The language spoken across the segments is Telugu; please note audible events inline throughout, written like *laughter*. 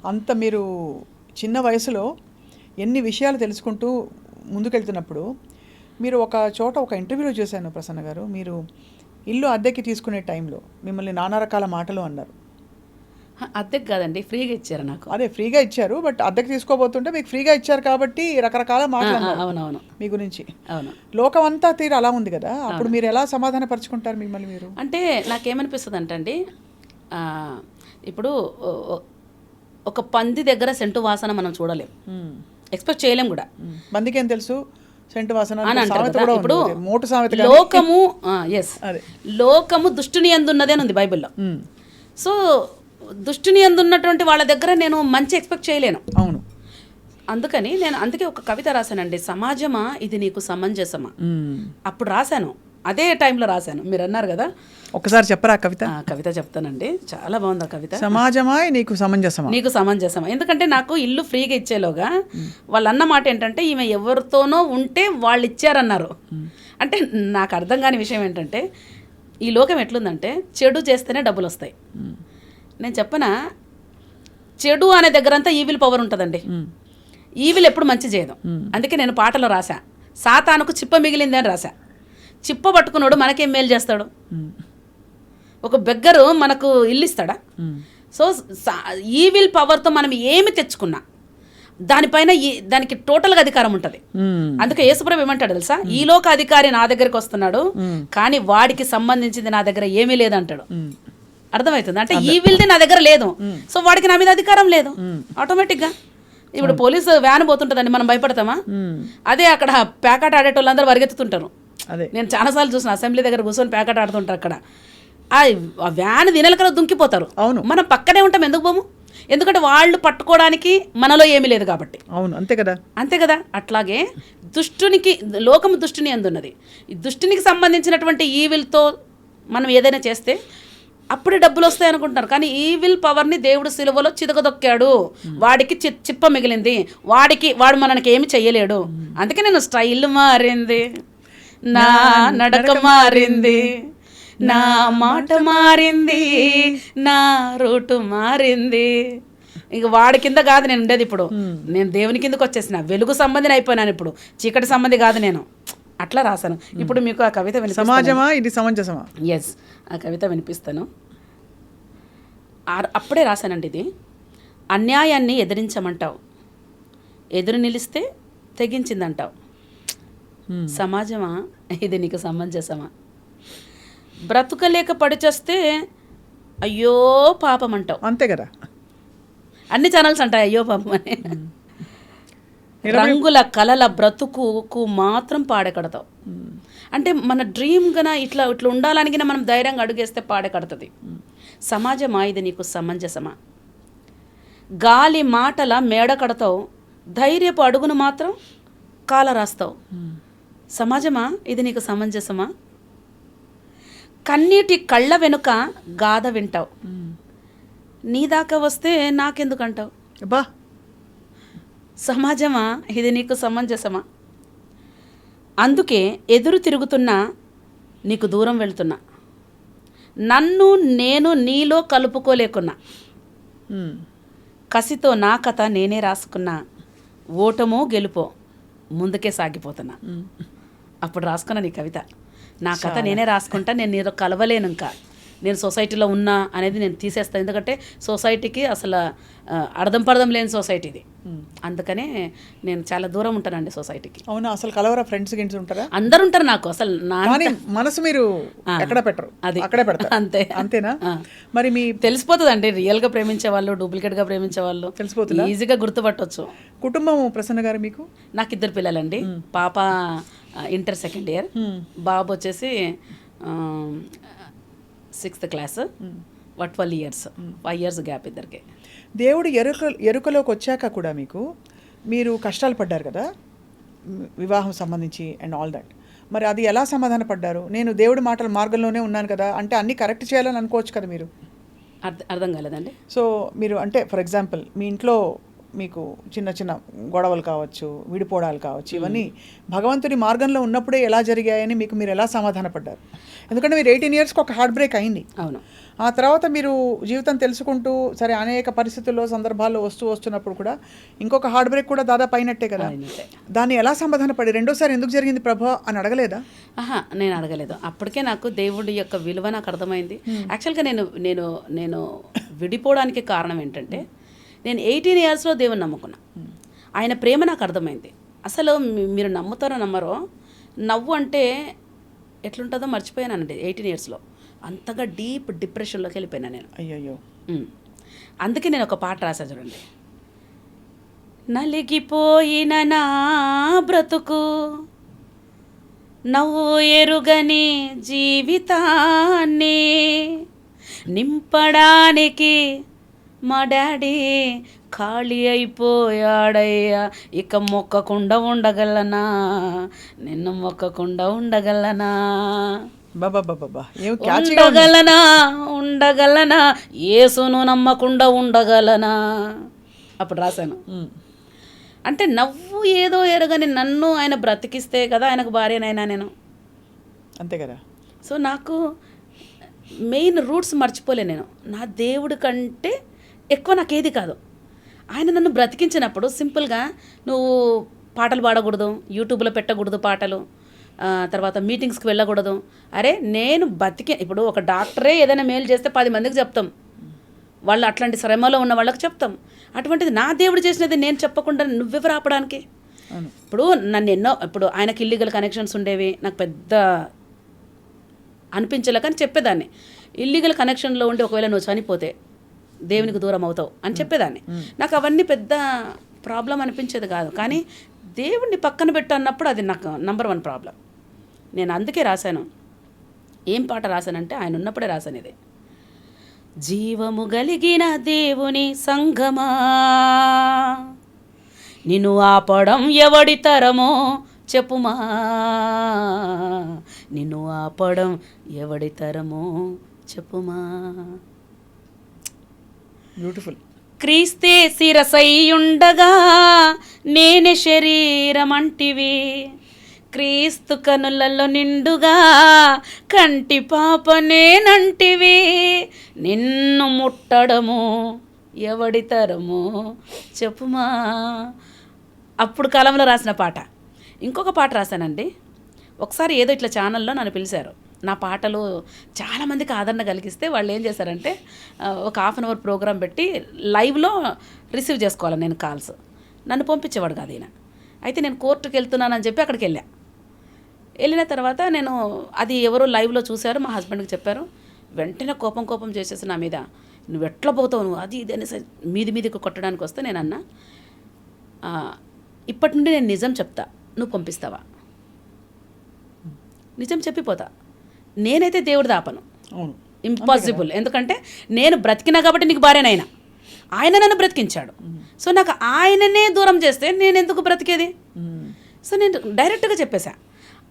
అంత మీరు చిన్న వయసులో ఎన్ని విషయాలు తెలుసుకుంటూ ముందుకెళ్తున్నప్పుడు మీరు ఒక చోట ఒక ఇంటర్వ్యూలో చూశాను ప్రసన్న గారు. మీరు ఇల్లు అద్దెకి తీసుకునే టైంలో మిమ్మల్ని నానా రకాల మాటలు అన్నారు. అద్దెకి కాదండి ఫ్రీగా ఇచ్చారు నాకు. అదే ఫ్రీగా ఇచ్చారు బట్ అద్దెకి తీసుకోబోతుంటే మీకు ఫ్రీగా ఇచ్చారు కాబట్టి రకరకాల మాటలు అవునవును. మీ గురించి. అవును. లోకం అంతా తీరు అలా ఉంది కదా? అప్పుడు మీరు ఎలా సమాధాన పరుచుకుంటారు మిమ్మల్ని మీరు? అంటే నాకేమనిపిస్తుంది అంటే ఆ, ఇప్పుడు ఒక పంది దగ్గర సెంటు వాసన మనం చూడలేం. ఎక్స్పెక్ట్ చేయలేం కూడా. మ్మ్. మందికేం తెలుసు? సెంటు వాసన అని అంటారు కదా ఇప్పుడు మోటు సామెత లోకము ఎస్ అదే. లోకము దుష్టుని ఎందున్నదే అని ఉంది బైబిల్లో. మ్మ్. సో దుష్టుని ఎందున్నటువంటి వాళ్ళ దగ్గర నేను మంచి ఎక్స్పెక్ట్ చేయలేను. అవును. అందుకని నేను అందుకే ఒక కవిత రాశానండి సమాజమా ఇది నీకు సమంజసమా. అప్పుడు రాశాను. అదే టైంలో రాశాను. మీరు అన్నారు కదా? ఒకసారి చెప్పరా కవిత? కవిత చెప్తానండి. చాలా బాగుంది ఆ కవిత. సమాజమా నీకు సమంజసమా? నీకు సమంజసం ఎందుకంటే నాకు ఇల్లు ఫ్రీగా ఇచ్చేలోగా వాళ్ళు అన్న మాట ఏంటంటే ఈమె ఎవరితోనో ఉంటే వాళ్ళు ఇచ్చారన్నారు. అంటే నాకు అర్థం కాని విషయం ఏంటంటే ఈ లోకం ఎట్లుందంటే చెడు చేస్తేనే డబ్బులు వస్తాయి. నేను చెప్పనా? చెడు అనే దగ్గరంతా ఈవిల్ పవర్ ఉంటుందండి. ఈవిల్ ఎప్పుడు మంచి చేయదు. అందుకే నేను పాటలో రాశా. సాతానుకు చిప్ప మిగిలింది అని రాశా. చిప్ప పట్టుకున్నాడు మనకేం మేలు చేస్తాడు? ఒక బెగ్గరు మనకు ఇల్లు ఇస్తాడా సో ఈవిల్ పవర్తో మనం ఏమి తెచ్చుకున్నా దానిపైన ఈ దానికి టోటల్గా అధికారం ఉంటుంది. అందుకే యేసుప్రభు ఏమంటాడు తెలుసా? ఈ లోక అధికారి నా దగ్గరికి వస్తున్నాడు కానీ వాడికి సంబంధించింది నా దగ్గర ఏమీ లేదంటాడు. అర్థమవుతుంది? అంటే ఈ విల్ది నా దగ్గర లేదు. సో వాడికి నా మీద అధికారం లేదు. ఆటోమేటిక్గా ఇప్పుడు పోలీసు వ్యాన్ పోతుంటుందండి మనం భయపడతామా? అదే అక్కడ ప్యాకెట్ ఆడేటోళ్ళందరూ పరిగెత్తుతుంటారు. నేను చాలాసార్లు చూసిన అసెంబ్లీ దగ్గర కూర్చొని ప్యాకెట్ ఆడుతుంటారు అక్కడ. ఆ వ్యాన్ దినలకల దుంకిపోతారు. అవును. మనం పక్కనే ఉంటాం ఎందుకు పోము ఎందుకంటే వాళ్ళు పట్టుకోవడానికి మనలో ఏమీ లేదు కాబట్టి. అవును అంతే కదా. అంతే కదా? అట్లాగే దుష్టునికి లోకము దుష్టుని అందున్నది. ఈ దుష్టునికి సంబంధించినటువంటి ఈవిల్తో మనం ఏదైనా చేస్తే అప్పుడే డబ్బులు వస్తాయి అనుకుంటున్నారు. కానీ ఈవిల్ పవర్ని దేవుడు సిలువలో చితకదొక్కాడు. వాడికి చి చిప్ప మిగిలింది. వాడికి వాడు మనకి ఏమి చెయ్యలేడు. అందుకే నేను స్టైల్ మారింది. నా నడక మారింది నా మాట మారింది నా రూటు మారింది. ఇక వాడి కింద కాదు నేను ఉండేది ఇప్పుడు. నేను దేవుని కిందకి వచ్చేసిన. వెలుగు సంబంధిని అయిపోయినాను ఇప్పుడు. చీకటి సంబంధి కాదు నేను. అట్లా రాశాను. ఇప్పుడు మీకు ఆ కవిత వినిపిస్తాను. సమాజమా ఇది సమంజసమా? ఎస్ ఆ కవిత వినిపిస్తాను. అప్పుడే రాశానండి ఇది. అన్యాయాన్ని ఎదిరించమంటావు. ఎదురు నిలిస్తే తెగించిందంటావు. సమాజమా? ఇది నీకు సమంజసమా? బ్రతుకలేక పడిచేస్తే అయ్యో పాపం అంటావు అంతే కదా. అన్ని ఛానల్స్ అంటాయి అయ్యో పాపం అని. రంగుల కలల బ్రతుకుకు మాత్రం పాడెకడతావు. అంటే మన డ్రీమ్ గన ఇట్లా ఇట్లా ఉండాలని మనం ధైర్యంగా అడుగేస్తే పాడెకడుతుంది. సమాజమా? ఇది నీకు సమంజసమా? గాలి మాటల మేడ కడతావు. ధైర్యపు అడుగును మాత్రం కాల రాస్తావు సమాజమా? ఇది నీకు సమంజసమా? కన్నీటి కళ్ళ వెనుక గాథ వింటావు. నీ దాకా వస్తే నాకెందుకు అంటావు బా సమాజమా? ఇది నీకు సమంజసమా? అందుకే ఎదురు తిరుగుతున్నా నీకు దూరం వెళ్తున్నా. నన్ను నేను నీలో కలుపుకోలేకున్నా. కసితో నా కథ నేనే రాసుకున్నా. ఓటమో గెలుపో ముందుకే సాగిపోతున్నా. అప్పుడు రాసుకున్నా నీ కవిత. నా కథ నేనే రాసుకుంటా నేను నీతో కలవలేను ఇంకా. నేను సొసైటీలో ఉన్నా అనేది నేను తీసేస్తాను ఎందుకంటే సొసైటీకి అసలు అర్థం పర్థం లేని సొసైటీ ఇది. అందుకనే నేను చాలా దూరం ఉంటానండి సొసైటీకి. అవునా? అసలు కలవరా ఫ్రెండ్స్ గిన్స్ ఉంటారా? అందరు ఉంటారు నాకు అసలు. నా మనసు మీరు ఎక్కడ పెట్టరు. అది. అక్కడే పెడతారు. అంతే. అంతేనా. మరి మీ తెలిసిపోతుందండి రియల్గా ప్రేమించే వాళ్ళు డూప్లికేట్గా ప్రేమించే వాళ్ళు. తెలిసిపోతుందా? ఈజీగా గుర్తుపట్టవచ్చు కుటుంబం ప్రసన్న గారు మీకు? నాకు ఇద్దరు పిల్లలండి. పాప ఇంటర్ సెకండ్ ఇయర్ బాబు వచ్చేసి sixth class what twelve years five years gap ఇద్దరికి. దేవుడు ఎరుక ఎరుకలోకి వచ్చాక కూడా మీకు మీరు కష్టాలు పడ్డారు కదా? వివాహం సంబంధించి అండ్ ఆల్ దట్ మరి అది ఎలా సమాధాన పడ్డారు? నేను దేవుడి మాటల మార్గంలోనే ఉన్నాను కదా? అంటే అన్నీ కరెక్ట్ చేయాలని అనుకోవచ్చు కదా మీరు? అర్థ అర్థం కాలేదండి. సో మీరు అంటే ఫర్ ఎగ్జాంపుల్ మీ ఇంట్లో మీకు చిన్న చిన్న గొడవలు కావచ్చు విడిపోవడాలు కావచ్చు ఇవన్నీ భగవంతుడి మార్గంలో ఉన్నప్పుడే ఎలా జరిగాయని మీకు మీరు ఎలా సమాధానపడ్డారు? ఎందుకంటే మీరు ఎయిటీన్ ఇయర్స్కి ఒక హార్ట్ బ్రేక్ అయింది. అవును. ఆ తర్వాత మీరు జీవితం తెలుసుకుంటూ సరే అనేక పరిస్థితుల్లో సందర్భాల్లో వస్తూ వస్తున్నప్పుడు కూడా ఇంకొక హార్ట్ బ్రేక్ కూడా దాదాపు అయినట్టే కదా. దాన్ని ఎలా సమాధానపడి రెండోసారి ఎందుకు జరిగింది ప్రభా అని అడగలేదా? ఆహా నేను అడగలేదు. అప్పటికే నాకు దేవుడి యొక్క విలువ నాకు అర్థమైంది. యాక్చువల్గా నేను నేను నేను విడిపోవడానికి కారణం ఏంటంటే నేను ఎయిటీన్ ఇయర్స్లో దేవుని నమ్ముకున్నా. ఆయన ప్రేమ నాకు అర్థమైంది. అసలు మీరు నమ్ముతారో నమ్మరో నవ్వు అంటే ఎట్లుంటుందో మర్చిపోయానండి ఎయిటీన్ ఇయర్స్లో. అంతగా డీప్ డిప్రెషన్లోకి వెళ్ళిపోయినా నేను. అయ్యయ్యో. ఉమ్. అందుకే నేను ఒక పాట రాసా చూడండి. నలిగిపోయిన నా బ్రతుకు నవ్వు ఎరుగని జీవితాన్ని నింపడానికి మా డాడీ ఖాళీ అయిపోయాడయ్యా. ఇక మొక్కకుండా ఉండగలనా? నిన్ను మొక్కకుండా ఉండగలనా? ఉండగలనా? ఉండగలనా? యేసును నమ్మకుండా ఉండగలనా? అప్పుడు రాశాను. అంటే నవ్వు ఏదో ఎరగని నన్ను ఆయన బ్రతికిస్తే కదా ఆయనకు భార్యనైనా నేను. అంతే కదా? సో నాకు మెయిన్ రూట్స్ మర్చిపోలే నేను. నా దేవుడి కంటే ఎక్కువ నాకు ఏది కాదు. ఆయన నన్ను బ్రతికించినప్పుడు సింపుల్గా నువ్వు పాటలు పాడకూడదు యూట్యూబ్లో పెట్టకూడదు పాటలు తర్వాత మీటింగ్స్కి వెళ్ళకూడదు. అరే నేను బతికే ఇప్పుడు ఒక డాక్టరే ఏదైనా మేలు చేస్తే పది మందికి చెప్తాం. వాళ్ళు అట్లాంటి శ్రమలో ఉన్న వాళ్ళకి చెప్తాం. అటువంటిది నా దేవుడు చేసినది నేను చెప్పకుండా నువ్వెవరు ఆపడానికి? ఇప్పుడు నన్ను ఎన్నో ఇప్పుడు ఆయనకి ఇల్లీగల్ కనెక్షన్స్ ఉండేవి నాకు పెద్ద అనిపించలే కానీ చెప్పేదాన్ని. ఇల్లీగల్ కనెక్షన్లో ఉండి ఒకవేళ నువ్వు చనిపోతే దేవునికి దూరం అవుతావు అని చెప్పేదాన్ని. నాకు అవన్నీ పెద్ద ప్రాబ్లం అనిపించేది కాదు. కానీ దేవుణ్ణి పక్కన పెట్టు అన్నప్పుడు అది నాకు నంబర్ వన్ ప్రాబ్లం నేను అందుకే రాశాను. ఏం పాట రాశానంటే ఆయన ఉన్నప్పుడే రాశాను ఇది. జీవము కలిగిన దేవుని సంగమా నిన్ను ఆపడం ఎవడి తరమో చెప్పుమా? నిన్ను ఆపడం ఎవడి తరమో చెప్పుమా? బ్యూటిఫుల్ క్రీస్తే శిరసయ్యుండగా నేనే శరీరం అంటివి క్రీస్తు కనులలో నిండుగా కంటి పాప నేనంటివి నిన్ను ముట్టడము ఎవడి తరము? చెప్పుమా. అప్పుడు కాలంలో రాసిన పాట. ఇంకొక పాట రాశానండి. ఒకసారి ఏదో ఇట్లా ఛానల్లో నన్ను పిలిచారు. నా పాటలు చాలామందికి ఆదరణ కలిగిస్తే వాళ్ళు ఏం చేశారంటే ఒక హాఫ్ అన్ అవర్ ప్రోగ్రామ్ పెట్టి లైవ్లో రిసీవ్ చేసుకోవాలి నేను కాల్స్. నన్ను పంపించేవాడు కాదు ఈయన. అయితే నేను కోర్టుకు వెళ్తున్నానని చెప్పి అక్కడికి వెళ్ళా. వెళ్ళిన తర్వాత నేను అది ఎవరో లైవ్లో చూశారు మా హస్బెండ్కి చెప్పారు వెంటనే కోపం కోపం చేసేసి నా మీద నువ్వు ఎట్లా పోతావు నువ్వు? అది ఇది అనేసి మీది మీదికి కొట్టడానికి వస్తే నేను అన్నా ఇప్పటి నుండి నేను నిజం చెప్తా నువ్వు పంపిస్తావా? నిజం చెప్పిపోతా. నేనైతే దేవుడిది ఆపను. అవును. ఇంపాసిబుల్ ఎందుకంటే నేను బ్రతికినా కాబట్టి నీకు భార్యనైనా ఆయన నన్ను బ్రతికించాడు. సో నాకు ఆయననే దూరం చేస్తే నేను ఎందుకు బ్రతికేది. సో నేను డైరెక్ట్గా చెప్పేశా.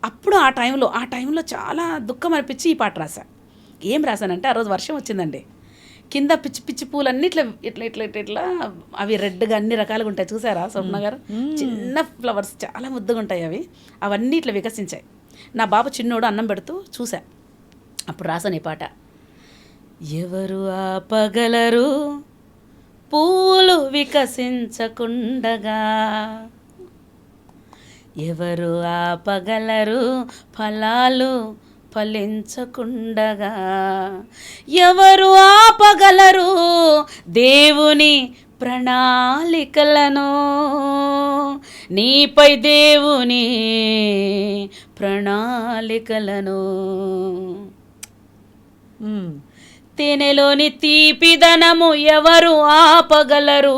అప్పుడు ఆ టైంలో ఆ టైంలో చాలా దుఃఖం అనిపించి ఈ పాట రాశా. ఏం రాశానంటే ఆ రోజు వర్షం వచ్చిందండి. కింద పిచ్చి పిచ్చి పూలన్నీ ఇట్లా ఇట్లా ఇట్లా ఇట్లా ఇట్లా అవి రెడ్గా అన్ని రకాలుగా ఉంటాయి. చూసారా స్వప్న గారు? చిన్న ఫ్లవర్స్ చాలా ముద్దుగా ఉంటాయి అవి. అవన్నీ ఇట్లా వికసించాయి. నా బాబు చిన్నోడు అన్నం పెడుతూ చూసా అప్పుడు రాసాను ఈ పాట. ఎవరు ఆపగలరు? పువ్వులు వికసించకుండగా. ఎవరు ఆపగలరు? ఫలాలు ఫలించకుండగా. ఎవరు ఆపగలరు? దేవుని ప్రణాళికలను. నీపై దేవుని ప్రణాళికలను. తేనెలోని తీపిదనము ఎవరు ఆపగలరు?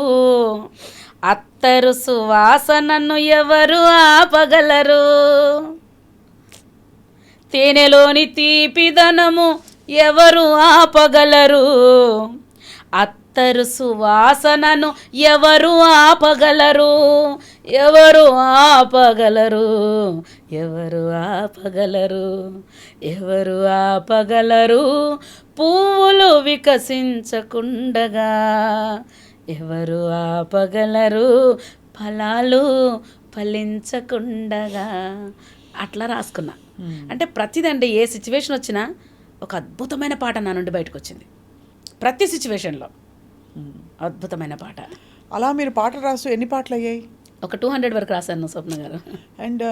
అత్తరు సువాసనను ఎవరు ఆపగలరు? తేనెలోని తీపిదనము ఎవరు ఆపగలరు? అత్తరు సువాసనను ఎవరు ఆపగలరు? ఎవరు ఆపగలరు? ఎవరు ఆపగలరు? ఎవరు ఆపగలరు? పువ్వులు వికసించకుండగా ఎవరు ఆపగలరు? ఫలాలు ఫలించకుండగా అట్లా రాసుకున్నా. అంటే ప్రతిదండి ఏ సిచ్యువేషన్ వచ్చినా ఒక అద్భుతమైన పాట నా నుండి బయటకు వచ్చింది ప్రతి సిచ్యువేషన్లో అద్భుతమైన పాట. అలా మీరు పాటలు రాస్తూ ఎన్ని పాటలు అయ్యాయి ఒక టూ హండ్రెడ్ వరకు రాశాను స్వప్న గారు. అండ్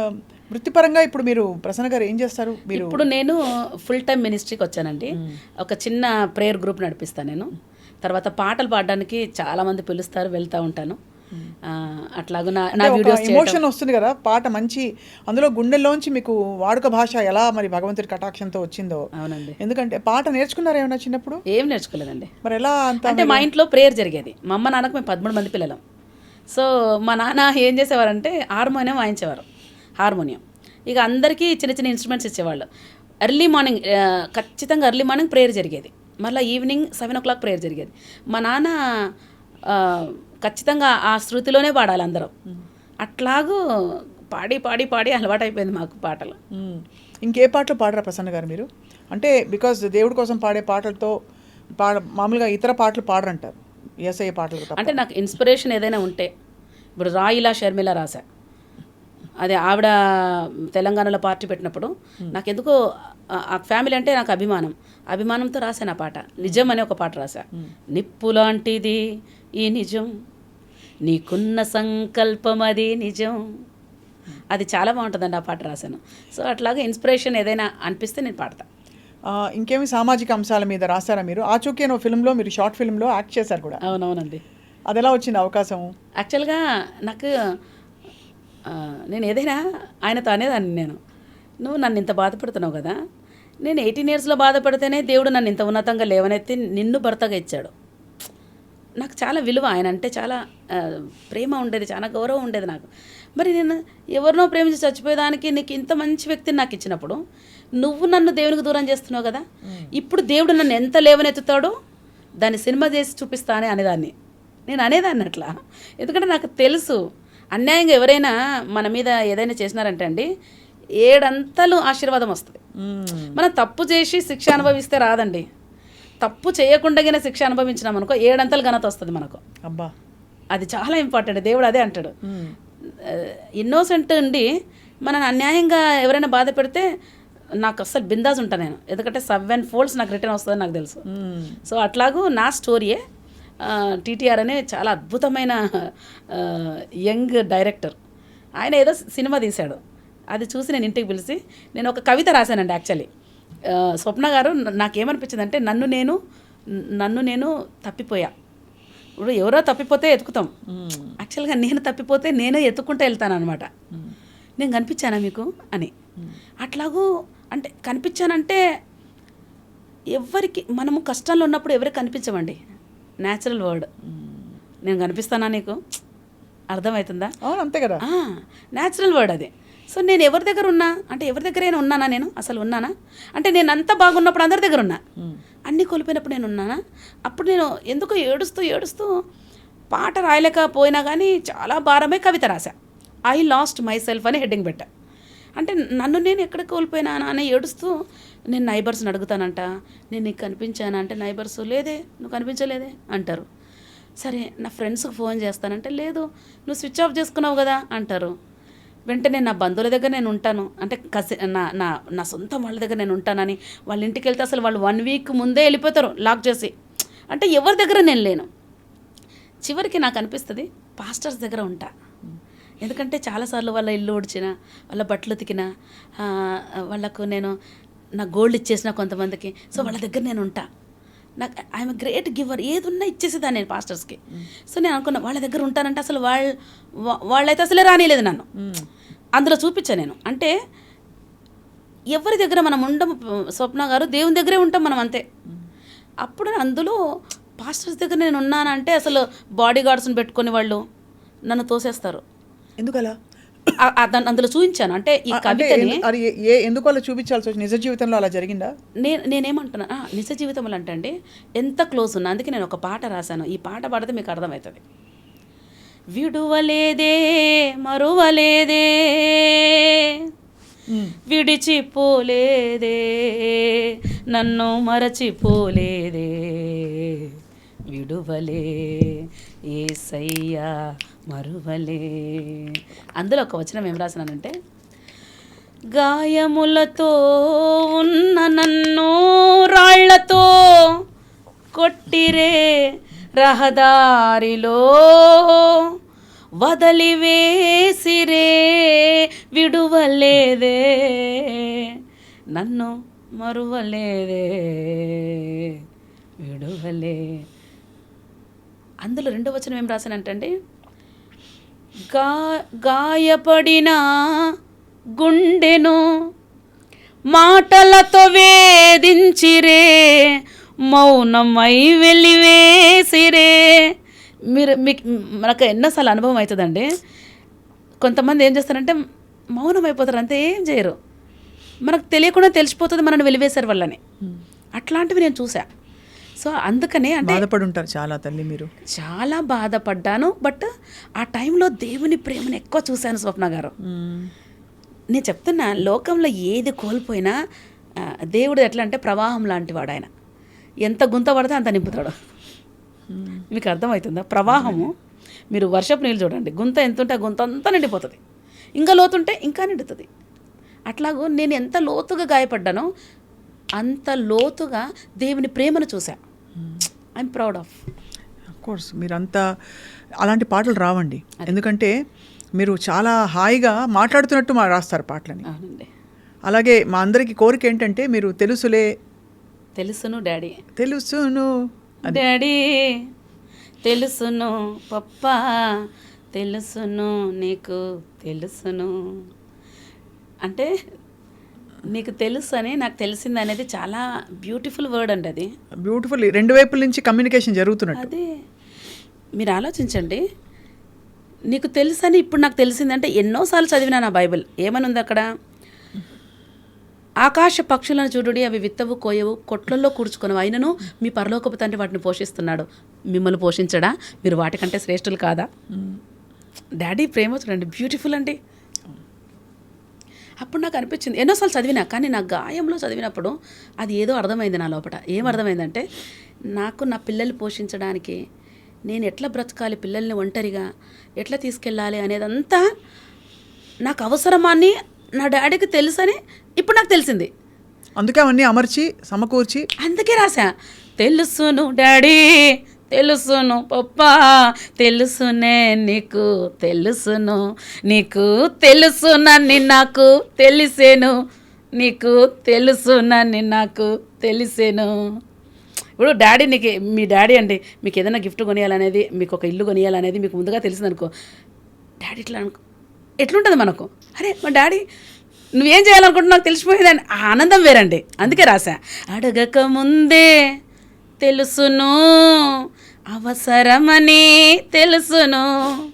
వృత్తిపరంగా ఇప్పుడు మీరు ప్రసన్న గారు ఏం చేస్తారు? మీరు ఇప్పుడు నేను ఫుల్ టైం మినిస్ట్రీకి వచ్చానండి. ఒక చిన్న ప్రేయర్ గ్రూప్ నడిపిస్తాను నేను. తర్వాత పాటలు పాడడానికి చాలా మంది పిలుస్తారు వెళ్తూ ఉంటాను. అట్లాగూ నా నా వీడియోస్ ఎమోషన్ వస్తుంది కదా పాట మంచి అందులో గుండెల్లోంచి మీకు వాడుక భాష ఎలా మరి భగవంతుడి కటాక్షంతో వచ్చిందో. అవునండి. అంటే పాట నేర్చుకున్నారా ఏమైనా చిన్నప్పుడు? ఏం నేర్చుకోలేదండి. మరి ఎలా అంటే మా ఇంట్లో ప్రేయర్ జరిగేది. మా అమ్మ నాన్నకు మేము పదమూడు మంది పిల్లలం. సో మా నాన్న ఏం చేసేవారంటే హార్మోనియం వాయించేవారు. హార్మోనియం. ఇక అందరికీ చిన్న చిన్న ఇన్స్ట్రుమెంట్స్ ఇచ్చేవాళ్ళు. ఎర్లీ మార్నింగ్ ఖచ్చితంగా ఎర్లీ మార్నింగ్ ప్రేయర్ జరిగేది. మళ్ళీ evening seven o'clock prayer జరిగేది. మా నాన్న ఖచ్చితంగా ఆ శృతిలోనే పాడాలి అందరం. అట్లాగూ పాడి పాడి పాడి అలవాటు అయిపోయింది మాకు పాటలు. ఇంకే పాటలు పాడరా ప్రసన్న గారు మీరు? అంటే బికాజ్ దేవుడి కోసం పాడే పాటలతో పాడ మామూలుగా ఇతర పాటలు పాడరంటారు. ఏసఐ పాటలు అంటే నాకు ఇన్స్పిరేషన్ ఏదైనా ఉంటే ఇప్పుడు రాయిలా షర్మిల రాశా. అదే ఆవిడ తెలంగాణలో పార్టీ పెట్టినప్పుడు నాకు ఎందుకో ఆ- ఫ్యామిలీ అంటే నాకు అభిమానం. అభిమానంతో రాశాను ఆ పాట. నిజం అనే ఒక పాట రాశా. నిప్పు లాంటిది ఈ నిజం. నీకున్న సంకల్పం అది నిజం. అది చాలా బాగుంటుందండి ఆ పాట రాశాను. సో అట్లాగే ఇన్స్పిరేషన్ ఏదైనా అనిపిస్తే నేను పాడతా. ఆ, ఇంకేమి సామాజిక అంశాల మీద రాస్తారా మీరు? ఆచూకీ అనే ఫిల్మ్లో మీరు షార్ట్ ఫిల్మ్లో యాక్ట్ చేశారు కూడా. అవునవునండి. అది ఎలా వచ్చింది అవకాశం యాక్చువల్గా నాకు నేను ఏదైనా ఆయనతో అనేదాన్ని నేను. నువ్వు నన్ను ఇంత బాధపడుతున్నావు కదా. నేను ఎయిటీన్ ఇయర్స్లో బాధపడితేనే దేవుడు నన్ను ఇంత ఉన్నతంగా లేవనెత్తి నిన్ను భర్తగా ఇచ్చాడు. నాకు చాలా విలువ ఆయన అంటే చాలా ప్రేమ ఉండేది చాలా గౌరవం ఉండేది నాకు. మరి నేను ఎవరినో ప్రేమించి చచ్చిపోయేదానికి నీకు ఇంత మంచి వ్యక్తిని నాకు ఇచ్చినప్పుడు నువ్వు నన్ను దేవునికి దూరం చేస్తున్నావు కదా? ఇప్పుడు దేవుడు నన్ను ఎంత లేవనెత్తుతాడో దాన్ని సినిమా చేసి చూపిస్తానే అనేదాన్ని. నేను అనేదాన్ని అట్లా. ఎందుకంటే నాకు తెలుసు అన్యాయంగా ఎవరైనా మన మీద ఏదైనా చేసినారంటే అండి ఏడంతలు ఆశీర్వాదం వస్తుంది. మనం తప్పు చేసి శిక్ష అనుభవిస్తే రాదండి. తప్పు చేయకుండానే శిక్ష అనుభవించినాం అనుకో ఏడంతలు ఘనత వస్తుంది మనకు. అబ్బా. అది చాలా ఇంపార్టెంట్ దేవుడు అదే అంటాడు. ఇన్నోసెంట్ ఉండి మనని అన్యాయంగా ఎవరైనా బాధ పెడితే నాకు అస్సలు బిందాజ్ ఉంటాను నేను. ఎందుకంటే సెవెన్ ఫోల్డ్స్ నాకు రిటర్న్ వస్తుందని నాకు తెలుసు. సో అట్లాగూ నా స్టోరీయే. టీటీఆర్ అనే చాలా అద్భుతమైన యంగ్ డైరెక్టర్. ఆయన ఏదో సినిమా తీశాడు. అది చూసి నేను ఇంటికి పిలిచి నేను ఒక కవిత రాశానండి యాక్చువల్లీ. స్వప్న గారు న- నాకేమనిపించింది అంటే నన్ను నేను నన్ను నేను తప్పిపోయా. ఇప్పుడు ఎవరో తప్పిపోతే ఎతుకుతాం మ్మ్. యాక్చువల్గా నేను తప్పిపోతే నేనే ఎత్తుకుంటూ వెళ్తాను అనమాట నేను కనిపించానా మీకు? అని. అట్లాగూ అంటే కనిపించానంటే ఎవరికి మనము కష్టాల్లో ఉన్నప్పుడు ఎవరికి కనిపించమండి? న్యాచురల్ వర్డ్ నేను కనిపిస్తానా నీకు? అర్థమవుతుందా? అంతే కదా. న్యాచురల్ వర్డ్ అది. సో నేను ఎవరి దగ్గర ఉన్నా? అంటే ఎవరి దగ్గరైనా ఉన్నానా నేను? అసలు ఉన్నానా? అంటే నేను అంతా బాగున్నప్పుడు అందరి దగ్గర ఉన్నా? అన్నీ కోల్పోయినప్పుడు నేను ఉన్నానా? అప్పుడు నేను ఎందుకో ఏడుస్తూ ఏడుస్తూ పాట రాయలేకపోయినా కానీ చాలా భారమే కవిత రాశా. ఐ లాస్ట్ మై సెల్ఫ్ అని హెడ్డింగ్ పెట్టా. అంటే నన్ను నేను ఎక్కడ కోల్పోయినా అని ఏడుస్తూ నేను నైబర్స్ని అడుగుతానంట నేను నీకు కనిపించానా? అంటే నైబర్స్ లేదే నువ్వు కనిపించలేదే అంటారు. సరే నా ఫ్రెండ్స్కి ఫోన్ చేస్తానంటే లేదు నువ్వు స్విచ్ ఆఫ్ చేసుకున్నావు కదా అంటారు. వెంటనే నా బంధువుల దగ్గర నేను ఉంటాను అంటే కసి నా నా నా సొంత వాళ్ళ దగ్గర నేను ఉంటానని వాళ్ళ ఇంటికి వెళ్తే అసలు వాళ్ళు వన్ వీక్ ముందే వెళ్ళిపోతారు లాక్ చేసి. అంటే ఎవరి దగ్గర నేను లేను. చివరికి నాకు అనిపిస్తుంది పాస్టర్స్ దగ్గర ఉంటా. ఎందుకంటే చాలాసార్లు వాళ్ళ ఇల్లు ఊడ్చిన వాళ్ళ బట్టలు ఉతికిన వాళ్ళకు నేను నా గోల్డ్ ఇచ్చేసిన కొంతమందికి. సో వాళ్ళ దగ్గర నేను ఉంటా. నాకు ఐఎమ్ గ్రేట్ గివర్ ఏది ఉన్నా ఇచ్చేసేదాన్ని నేను పాస్టర్స్కి సో నేను అనుకున్నా వాళ్ళ దగ్గర ఉంటానంటే అసలు వాళ్ళు వాళ్ళైతే అసలే రానిలేదు నన్ను. అందులో చూపించా నేను. అంటే ఎవరి దగ్గర మనం ఉండము స్వప్న గారు దేవుని దగ్గరే ఉంటాం మనం అంతే. అప్పుడు అందులో పాస్టర్స్ దగ్గర నేను ఉన్నానంటే అసలు బాడీ గార్డ్స్ని పెట్టుకొని వాళ్ళు నన్ను తోసేస్తారు. ఎందుకలా? అందులో చూపించాను. అంటే ఈ కవితని అది ఏ- ఎందుకు అలా చూపించాల్సి వచ్చింది నిజ జీవితంలో అలా జరిగిందా? నేను నేనేమంటున్నా ఆ, నిజ జీవితంలో అంటే అండి ఎంత క్లోజ్ ఉన్నా అందుకే నేను ఒక పాట రాశాను. ఈ పాట పాడితే మీకు అర్థమవుతుంది. విడువలేదే మరువలేదే. విడిచిపోలేదే నన్ను మరచిపోలేదే విడువలే ఏసయ్యా మరువలే. అందులో ఒక వచనం ఏం రాసినానంటే గాయములతో ఉన్న నన్ను రాళ్ళతో కొట్టిరే రహదారిలో. వదిలివేసిరే విడువలేదే. నన్ను మరువలేదే. విడువలే. అందులో రెండో వచనం ఏం రాశానంటే గా గాయపడిన గుండెను మాటలతో వేధించిరే మౌనమై వెలివేసిరే. మీరు మీకు మనకు ఎన్నోసార్లు అనుభవం అవుతుందండి. కొంతమంది ఏం చేస్తారంటే మౌనం అయిపోతారు అంతే ఏం చేయరు. మనకు తెలియకుండా తెలిసిపోతుంది మనల్ని వెలివేశారు వాళ్ళని. అట్లాంటివి నేను చూసా సో అందుకనే అంటే బాధపడి ఉంటారు చాలా తల్లి మీరు. చాలా బాధపడ్డాను బట్ ఆ టైంలో దేవుని ప్రేమను ఎక్కువ చూశాను స్వప్న గారు. నేను చెప్తున్నా లోకంలో ఏది కోల్పోయినా దేవుడు ఎట్లా అంటే ప్రవాహం లాంటి వాడు ఆయన ఎంత గుంత పడితే అంత నింపుతాడు. మీకు అర్థమవుతుందా? ప్రవాహము మీరు వర్షపు నీళ్ళు చూడండి గుంత ఎంత ఉంటే గుంత అంతా నిండిపోతుంది. ఇంకా లోతుంటే ఇంకా నిండుతుంది. అట్లాగూ నేను ఎంత లోతుగా గాయపడ్డానో అంత లోతుగా దేవుని ప్రేమను చూసా ఐఎమ్ ప్రౌడ్ ఆఫ్ కోర్స్ మీరంతా అలాంటి పాటలు రావండి. ఎందుకంటే మీరు చాలా హాయిగా మాట్లాడుతున్నట్టు మా రాస్తారు పాటలని. అలాగే మా అందరికి కోరిక ఏంటంటే మీరు తెలుసులే. తెలుసును డాడీ. తెలుసును. డాడీ తెలుసును పప్పా తెలుసును నీకు తెలుసును. అంటే నీకు తెలుసు అని నాకు తెలిసింది అనేది చాలా బ్యూటిఫుల్ వర్డ్ అండి అది. బ్యూటిఫుల్ రెండు వైపుల నుంచి కమ్యూనికేషన్ జరుగుతున్నట్టు. అదే. మీరు ఆలోచించండి. నీకు తెలుసని ఇప్పుడు నాకు తెలిసిందంటే ఎన్నోసార్లు చదివినా నా బైబిల్. ఏమని ఉంది అక్కడ? ఆకాశ పక్షులను చూడుడి అవి విత్తవు కోయవు కొట్లల్లో కూర్చుకొనవు. అయినను మీ పరలోకపు తండ్రి వాటిని పోషిస్తున్నాడు. మిమ్మల్ని పోషించడా? మీరు వాటికంటే శ్రేష్ఠులు కాదా? డాడీ ప్రేమ చూడండి బ్యూటిఫుల్ అండి. అప్పుడు నాకు అనిపించింది. ఎన్నోసార్లు చదివినా కానీ నా గాయంలో చదివినప్పుడు అది ఏదో అర్థమైంది నా లోపల. ఏం అర్థమైందంటే నాకు నా పిల్లల్ని పోషించడానికి నేను ఎట్లా బ్రతకాలి పిల్లల్ని ఒంటరిగా ఎట్లా తీసుకెళ్ళాలి అనేదంతా నాకు అవసరమాన్ని నా డాడీకి తెలుసని ఇప్పుడు నాకు తెలిసింది. అందుకే అవన్నీ అమర్చి సమకూర్చి అందుకే రాసా తెలుసును డాడీ తెలుసును పప్పా తెలుసునే నీకు తెలుసును నీకు తెలుసునని నాకు తెలిసేను నీకు తెలుసునని నాకు తెలిసేను. ఇప్పుడు డాడీ నీకు మీ డాడీ అండి మీకు ఏదైనా గిఫ్ట్ కొనియాలనేది మీకు ఒక ఇల్లు కొనియాలనేది మీకు ముందుగా తెలిసిందనుకో డాడీ ఇట్లా అనుకో ఎట్లుంటుంది మనకు? అరే మా డాడీ నువ్వేం చేయాలనుకుంటున్నా నాకు తెలిసిపోయేదని ఆనందం వేరండి. అందుకే రాశా అడగక ముందే తెలుసును. అవసరమని తెలుసును.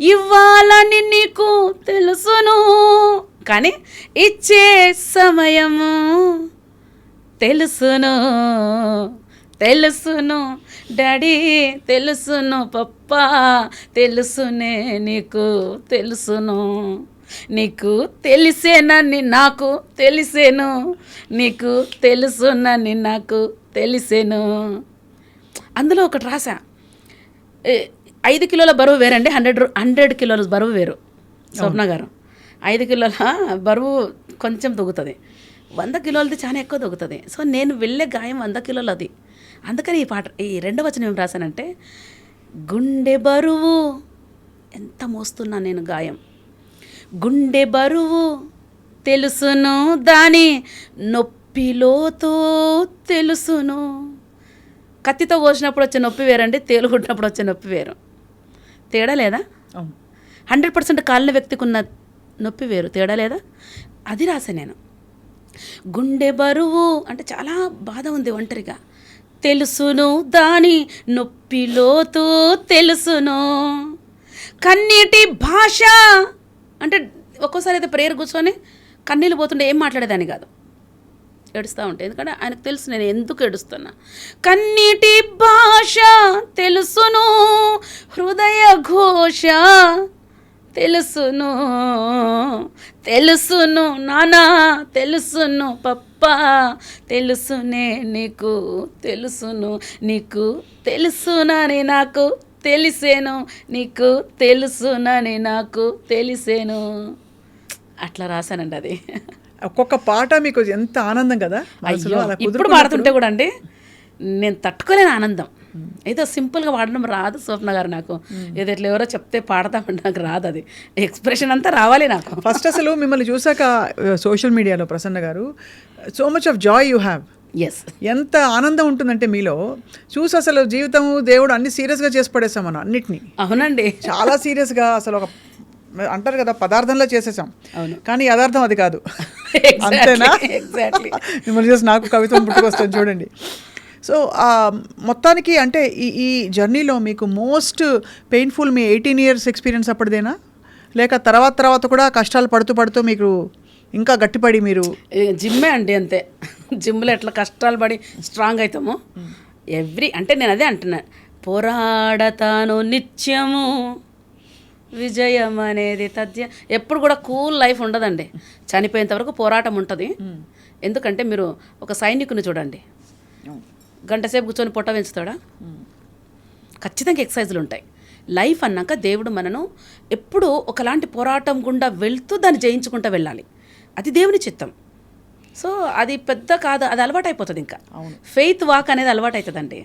ఇవ్వాలని నీకు తెలుసును. కానీ ఇచ్చే సమయము తెలుసును. తెలుసును. డాడీ తెలుసును పప్పా. తెలుసునే నీకు తెలుసును. నీకు తెలిసేనని నాకు తెలిసేను? నీకు తెలుసునని నాకు తెలిసేను? అందులో ఒకటి రాసా ఐదు కిలోల బరువు వేరండి హండ్రెడ్ హండ్రెడ్ కిలోల బరువు వేరు. స్వప్న గారు. ఐదు కిలోల బరువు కొంచెం తగ్గుతుంది వంద కిలోలది చాలా ఎక్కువ తగ్గుతుంది సో నేను వెళ్ళే గాయం వంద కిలోలు అది అందుకని ఈ పాట ఈ రెండవ వచనం ఏం రాశానంటే గుండె బరువు ఎంత మోస్తున్నా నేను గాయం. గుండె బరువు తెలుసును దాని నొప్పిలోతో తెలుసును. కత్తితో కోసినప్పుడు వచ్చే నొప్పి వేరండి తేలుకుంటున్నప్పుడు వచ్చే నొప్పి వేరు. తేడా లేదా? హండ్రెడ్ పర్సెంట్ కాలిన వ్యక్తికి ఉన్న నొప్పి వేరు. తేడా లేదా? అది రాసా నేను. గుండె బరువు అంటే చాలా బాధ ఉంది ఒంటరిగా. తెలుసును దాని నొప్పిలోతూ తెలుసును. కన్నీటి భాష అంటే ఒక్కోసారి అయితే ప్రేయర్ కూర్చొని కన్నీళ్ళు పోతుంటే ఏం మాట్లాడేదాన్ని కాదు. ఏడుస్తూ ఉంటాయి ఎందుకంటే ఆయనకు తెలుసు నేను ఎందుకు ఏడుస్తున్నా. కన్నీటి భాష తెలుసును హృదయ ఘోష తెలుసును తెలుసును నానా తెలుసును పప్పా తెలుసునే నీకు తెలుసును నీకు తెలుసునని నాకు తెలిసేను నీకు తెలుసునని నాకు తెలిసేను. అట్లా రాశానండి అది. ఒక్కొక్క పాట మీకు ఎంత ఆనందం కదా? అయ్యో ఇప్పుడు పాడుతుంటే కూడా అండి నేను తట్టుకోలేని ఆనందం. ఏదో సింపుల్గా వాడడం రాదు స్వప్న గారు నాకు. ఏదో ఇట్లా ఎవరో చెప్తే పాడతామంటే నాకు రాదు అది. ఎక్స్ప్రెషన్ అంతా రావాలి నాకు. ఫస్ట్ అసలు మిమ్మల్ని చూసాక సోషల్ మీడియాలో ప్రసన్న గారు so much of joy you have ఎంత ఆనందం ఉంటుందంటే మీలో? చూసి అసలు జీవితం దేవుడు అన్ని సీరియస్గా చేసి పడేసాం మనం అన్నిటినీ. అవునండి. చాలా సీరియస్గా అసలు ఒక అంటారు కదా పదార్థంలో చేసేసాం అవును. కానీ యథార్థం అది కాదు. *laughs* అంతేనా? ఎగ్జాక్ట్లీ *laughs* మిమ్మల్ని చూసి నాకు కవిత్వం పుట్టుకొస్తుంది చూడండి. సో మొత్తానికి అంటే ఈ ఈ జర్నీలో మీకు మోస్ట్ పెయిన్ఫుల్ మీ ఎయిటీన్ ఇయర్స్ ఎక్స్పీరియన్స్ అప్పటిదేనా? లేక తర్వాత తర్వాత కూడా కష్టాలు పడుతూ పడుతూ మీకు ఇంకా గట్టిపడి మీరు జిమ్మే అండి అంతే. జిమ్లో ఎట్లా కష్టాలు పడి స్ట్రాంగ్ అవుతామో ఎవ్రీ అంటే నేను అదే అంటున్నా. పోరాడతాను నిత్యము. విజయం అనేది తథ్య. ఎప్పుడు కూడా కూల్ లైఫ్ ఉండదండి. చనిపోయేంత వరకు పోరాటం ఉంటుంది. ఎందుకంటే మీరు ఒక సైనికుని చూడండి. గంట సేపు కూర్చొని పొట్ట పెంచుతాడా? ఖచ్చితంగా ఎక్సర్సైజులు ఉంటాయి. లైఫ్ అన్నాక దేవుడు మనను ఎప్పుడూ ఒకలాంటి పోరాటం గుండా వెళ్తూ దాన్ని జయించుకుంటూ వెళ్ళాలి. అది దేవుని చిత్తం. సో అది పెద్ద కాదు అది అలవాటు అయిపోతుంది ఇంకా అవును. ఫెయిత్ వాక్ అనేది అలవాటు అవుతుందండి